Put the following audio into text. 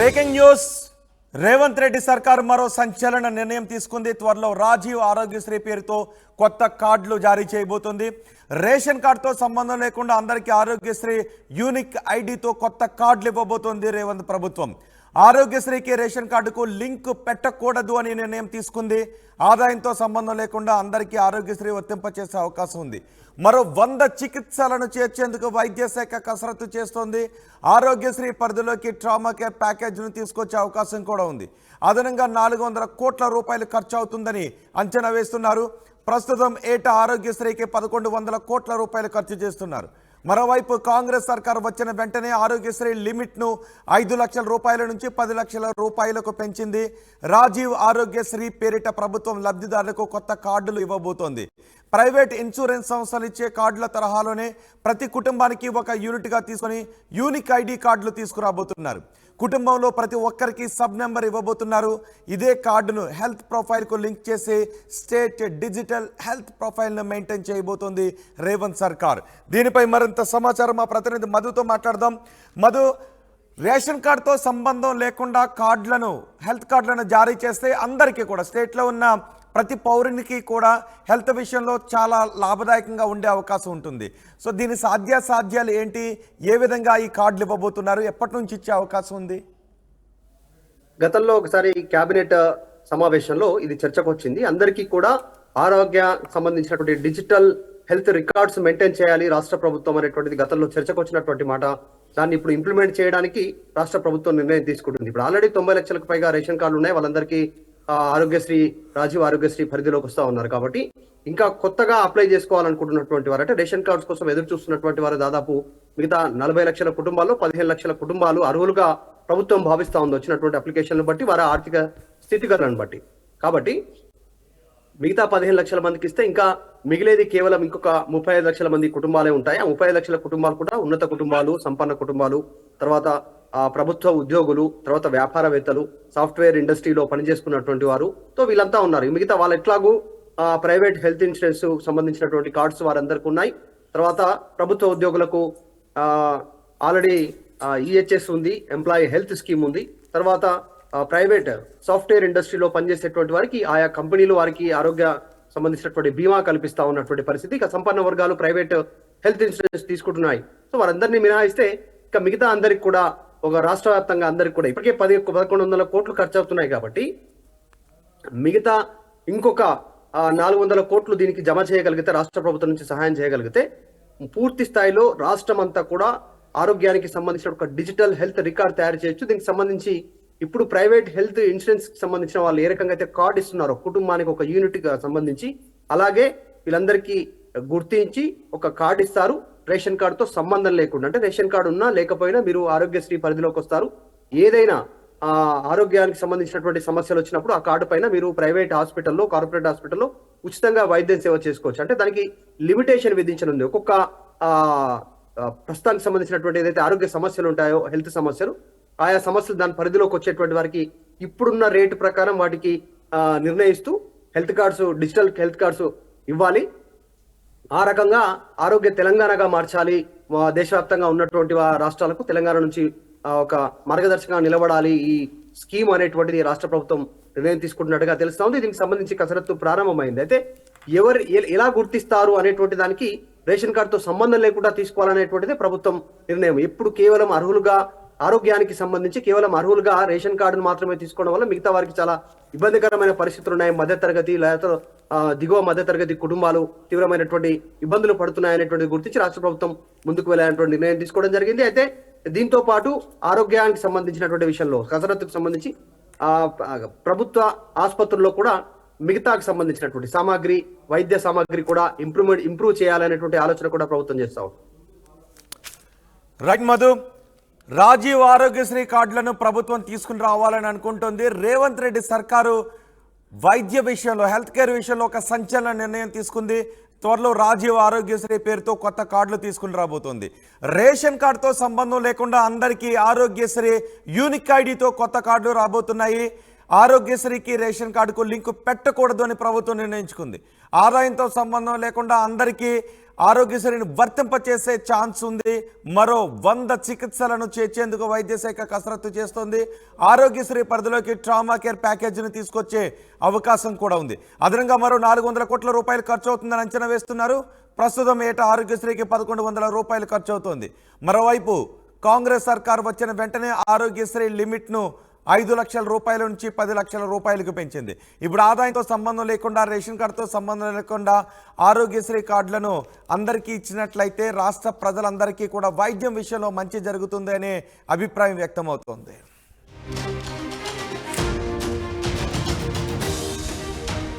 Breaking news. Revanth Reddy సర్కార్ మరో సంచలన నిర్ణయం తీసుకుంది. త్వరలో రాజీవ్ ఆరోగ్యశ్రీ పేరుతో కొత్త కార్డులు జారీ చేయబోతుంది. రేషన్ కార్డుతో సంబంధం లేకుండా అందరికీ ఆరోగ్యశ్రీ యూనిక్ ఐడితో కొత్త కార్డులు ఇవ్వబోతోంది రేవంత్ ప్రభుత్వం. ఆరోగ్యశ్రీకి రేషన్ కార్డుకు లింక్ పెట్టకూడదు అని నిర్ణయం తీసుకుంది. ఆదాయంతో సంబంధం లేకుండా అందరికీ ఆరోగ్యశ్రీ వర్తింపచేసే అవకాశం ఉంది. మరో వంద చికిత్సలను చేర్చేందుకు వైద్య శాఖ కసరత్తు చేస్తోంది. ఆరోగ్యశ్రీ పరిధిలోకి ట్రామా కేర్ ప్యాకేజ్ను తీసుకొచ్చే అవకాశం కూడా ఉంది. అదనంగా నాలుగు వందల కోట్ల రూపాయలు ఖర్చు అవుతుందని అంచనా వేస్తున్నారు. ప్రస్తుతం ఏటా ఆరోగ్యశ్రీకి పదకొండు వందల కోట్ల రూపాయలు ఖర్చు చేస్తున్నారు. మరోవైపు కాంగ్రెస్ సర్కార్ వచ్చిన వెంటనే ఆరోగ్యశ్రీ లిమిట్ను ఐదు లక్షల రూపాయల నుంచి పది లక్షల రూపాయలకు పెంచింది. రాజీవ్ ఆరోగ్యశ్రీ పేరిట ప్రభుత్వం లబ్ధిదారులకు కొత్త కార్డులు ఇవ్వబోతోంది. ప్రైవేట్ ఇన్సూరెన్స్ సంస్థలు ఇచ్చే కార్డుల తరహాలోనే ప్రతి కుటుంబానికి ఒక యూనిట్గా తీసుకొని యూనిక్ ఐడి కార్డులు తీసుకురాబోతున్నారు. కుటుంబంలో ప్రతి ఒక్కరికి సబ్ నెంబర్ ఇవ్వబోతున్నారు. ఇదే కార్డును హెల్త్ ప్రొఫైల్కు లింక్ చేసి స్టేట్ డిజిటల్ హెల్త్ ప్రొఫైల్ను మెయింటైన్ చేయబోతోంది రేవంత్ సర్కార్. దీనిపై మరింత సమాచారం మా ప్రతినిధి మధుతో మాట్లాడదాం. మధు రేషన్ కార్డుతో సంబంధం లేకుండా కార్డులను హెల్త్ కార్డులను జారీ చేస్తే అందరికీ కూడా స్టేట్లో ఉన్న ప్రతి పౌరునికి కూడా హెల్త్ విషయంలో చాలా లాభదాయకంగా ఉండే అవకాశం ఉంటుంది. సో దీని సాధ్యాసాధ్యాలు ఏంటి? ఏ విధంగా ఈ కార్డులు ఇవ్వబోతున్నారు? ఎప్పటి నుంచి ఇచ్చే అవకాశం ఉంది? గతంలో ఒకసారి కేబినెట్ సమావేశంలో ఇది చర్చకు వచ్చింది అందరికీ కూడా ఆరోగ్య సంబంధించినటువంటి డిజిటల్ హెల్త్ రికార్డ్స్ మెయింటైన్ చేయాలి రాష్ట్ర ప్రభుత్వం అనేటువంటిది గతంలో చర్చకు వచ్చినటువంటి మాట. దాన్ని ఇప్పుడు ఇంప్లిమెంట్ చేయడానికి రాష్ట్ర ప్రభుత్వం నిర్ణయం తీసుకుంటుంది. ఇప్పుడు ఆల్రెడీ తొంభై లక్షలకు పైగా రేషన్ కార్డులు ఉన్నాయి. వాళ్ళందరికీ ఆరోగ్యశ్రీ రాజీవ్ ఆరోగ్యశ్రీ పరిధిలోకి వస్తా ఉన్నారు కాబట్టి ఇంకా కొత్తగా అప్లై చేసుకోవాలనుకుంటున్నటువంటి వారు అంటే రేషన్ కార్డ్స్ కోసం ఎదురు చూస్తున్నటువంటి వారు దాదాపు మిగతా నలభై లక్షల కుటుంబాల్లో పదిహేను లక్షల కుటుంబాలు అర్హులుగా ప్రభుత్వం భావిస్తా ఉంది. వచ్చినటువంటి అప్లికేషన్లను బట్టి వారి ఆర్థిక స్థితిగతులను బట్టి. కాబట్టి మిగతా పదిహేను లక్షల మందికి ఇస్తే ఇంకా మిగిలేది కేవలం ఇంకొక ముప్పై ఐదు లక్షల మంది కుటుంబాలే ఉంటాయి. ఆ ముప్పై ఐదు లక్షల కుటుంబాలు కూడా ఉన్నత కుటుంబాలు సంపన్న కుటుంబాలు తర్వాత ప్రభుత్వ ఉద్యోగులు తర్వాత వ్యాపారవేత్తలు సాఫ్ట్వేర్ ఇండస్ట్రీలో పనిచేసుకున్నటువంటి వారు. తో వీళ్ళంతా ఉన్నారు. మిగతా వాళ్ళు ఎట్లాగూ ప్రైవేట్ హెల్త్ ఇన్సూరెన్స్ సంబంధించినటువంటి కార్డ్స్ వారందరికీ ఉన్నాయి. తర్వాత ప్రభుత్వ ఉద్యోగులకు ఆల్రెడీ ఈహెచ్ఎస్ ఉంది ఎంప్లాయీ హెల్త్ స్కీమ్ ఉంది. తర్వాత ప్రైవేట్ సాఫ్ట్వేర్ ఇండస్ట్రీలో పనిచేసేటువంటి వారికి ఆయా కంపెనీలు వారికి ఆరోగ్య సంబంధించినటువంటి బీమా కల్పిస్తా ఉన్నటువంటి పరిస్థితి. ఇక సంపన్న వర్గాలు ప్రైవేట్ హెల్త్ ఇన్సూరెన్స్ తీసుకుంటున్నాయి. సో వారందరినీ మినహాయిస్తే ఇక మిగతా అందరికి కూడా ఒక రాష్ట్ర వ్యాప్తంగా అందరికి కూడా ఇప్పటికే పది పదకొండు వందల కోట్లు ఖర్చు అవుతున్నాయి కాబట్టి మిగతా ఇంకొక నాలుగు వందల కోట్లు దీనికి జమ చేయగలిగితే రాష్ట్ర ప్రభుత్వం నుంచి సహాయం చేయగలిగితే పూర్తి స్థాయిలో రాష్ట్రం అంతా కూడా ఆరోగ్యానికి సంబంధించిన ఒక డిజిటల్ హెల్త్ రికార్డ్ తయారు చేయొచ్చు. దీనికి సంబంధించి ఇప్పుడు ప్రైవేట్ హెల్త్ ఇన్సూరెన్స్కి సంబంధించిన వాళ్ళు ఏ రకంగా అయితే కార్డు ఇస్తున్నారో కుటుంబానికి ఒక యూనిట్ సంబంధించి అలాగే వీళ్ళందరికీ గుర్తించి ఒక కార్డు ఇస్తారు. రేషన్ కార్డుతో సంబంధం లేకుండా అంటే రేషన్ కార్డు ఉన్నా లేకపోయినా మీరు ఆరోగ్యశ్రీ పరిధిలోకి వస్తారు. ఏదైనా ఆ ఆరోగ్యానికి సంబంధించినటువంటి సమస్యలు వచ్చినప్పుడు ఆ కార్డు పైన మీరు ప్రైవేట్ హాస్పిటల్లో కార్పొరేట్ హాస్పిటల్లో ఉచితంగా వైద్యం సేవ చేసుకోవచ్చు. అంటే దానికి లిమిటేషన్ విధించనుంది. ఒక్కొక్క ఆ ప్రస్తుతానికి సంబంధించినటువంటి ఏదైతే ఆరోగ్య సమస్యలు ఉంటాయో హెల్త్ సమస్యలు ఆయా సమస్యలు దాని పరిధిలోకి వచ్చేటువంటి వారికి ఇప్పుడున్న రేటు ప్రకారం వాటికి నిర్ణయిస్తూ health cards digital health cards ఇవ్వాలి. ఆ రకంగా ఆరోగ్య తెలంగాణగా మార్చాలి. దేశవ్యాప్తంగా ఉన్నటువంటి రాష్ట్రాలకు తెలంగాణ నుంచి ఒక మార్గదర్శకంగా నిలబడాలి. ఈ స్కీమ్ అనేటువంటిది రాష్ట్ర ప్రభుత్వం నిర్ణయం తీసుకుంటున్నట్టుగా తెలుస్తా ఉంది దీనికి సంబంధించి కసరత్తు ప్రారంభమైంది. అయితే ఎవరు ఎలా గుర్తిస్తారు అనేటువంటి దానికి రేషన్ కార్డుతో సంబంధం లేకుండా తీసుకోవాలనేటువంటిది ప్రభుత్వం నిర్ణయం. ఎప్పుడు కేవలం అర్హులుగా ఆరోగ్యానికి సంబంధించి కేవలం అర్హులుగా రేషన్ కార్డును మాత్రమే తీసుకోవడం వల్ల మిగతా వారికి చాలా ఇబ్బందికరమైన పరిస్థితులు ఉన్నాయి. మధ్య తరగతి లేదా దిగువ మధ్యతరగతి కుటుంబాలు తీవ్రమైనటువంటి ఇబ్బందులు పడుతున్నాయనేటువంటిది గుర్తించి రాష్ట్ర ప్రభుత్వం ముందుకు వెళ్ళాలనేటువంటి నిర్ణయం తీసుకోవడం జరిగింది. అయితే దీంతో పాటు ఆరోగ్యానికి సంబంధించినటువంటి విషయంలో కసరత్తుకు సంబంధించి ఆ ప్రభుత్వ ఆసుపత్రుల్లో కూడా మిగతాకు సంబంధించినటువంటి సామాగ్రి వైద్య సామాగ్రి కూడా ఇంప్రూవ్మెంట్ ఇంప్రూవ్ చేయాలనేటువంటి ఆలోచన కూడా ప్రభుత్వం చేస్తా ఉంది. రైట్ మధు రాజీవ్ ఆరోగ్యశ్రీ కార్డులను ప్రభుత్వం తీసుకుని రావాలని అనుకుంటుంది. రేవంత్ రెడ్డి సర్కారు వైద్య విషయంలో హెల్త్ కేర్ విషయంలో ఒక సంచలన నిర్ణయం తీసుకుంది. త్వరలో రాజీవ్ ఆరోగ్యశ్రీ పేరుతో కొత్త కార్డులు తీసుకుని రాబోతోంది. రేషన్ కార్డుతో సంబంధం లేకుండా అందరికీ ఆరోగ్యశ్రీ యూనిక్ ఐడితో కొత్త కార్డులు రాబోతున్నాయి. ఆరోగ్యశ్రీకి రేషన్ కార్డుకు లింకు పెట్టకూడదు అని ప్రభుత్వం నిర్ణయించుకుంది. ఆదాయంతో సంబంధం లేకుండా అందరికీ ఆరోగ్యశ్రీని వర్తింపచేసే ఛాన్స్ ఉంది. మరో వంద చికిత్సలను చేర్చేందుకు వైద్య శాఖ కసరత్తు చేస్తోంది. ఆరోగ్యశ్రీ పరిధిలోకి ట్రామా కేర్ ప్యాకేజీని తీసుకొచ్చే అవకాశం కూడా ఉంది. అదనంగా మరో నాలుగు వందల కోట్ల రూపాయలు ఖర్చు అవుతుందని అంచనా వేస్తున్నారు. ప్రస్తుతం ఏటా ఆరోగ్యశ్రీకి పదకొండు వందల రూపాయలు ఖర్చు అవుతోంది మరోవైపు కాంగ్రెస్ సర్కార్ వచ్చిన వెంటనే ఆరోగ్యశ్రీ లిమిట్ను ఐదు లక్షల రూపాయల నుంచి పది లక్షల రూపాయలకు పెంచింది. ఇప్పుడు ఆదాయంతో సంబంధం లేకుండా రేషన్ కార్డుతో సంబంధం లేకుండా ఆరోగ్యశ్రీ కార్డులను అందరికీ ఇచ్చినట్లయితే రాష్ట్ర ప్రజలందరికీ కూడా వైద్యం విషయంలో మంచి జరుగుతుంది అనే అభిప్రాయం వ్యక్తమవుతోంది.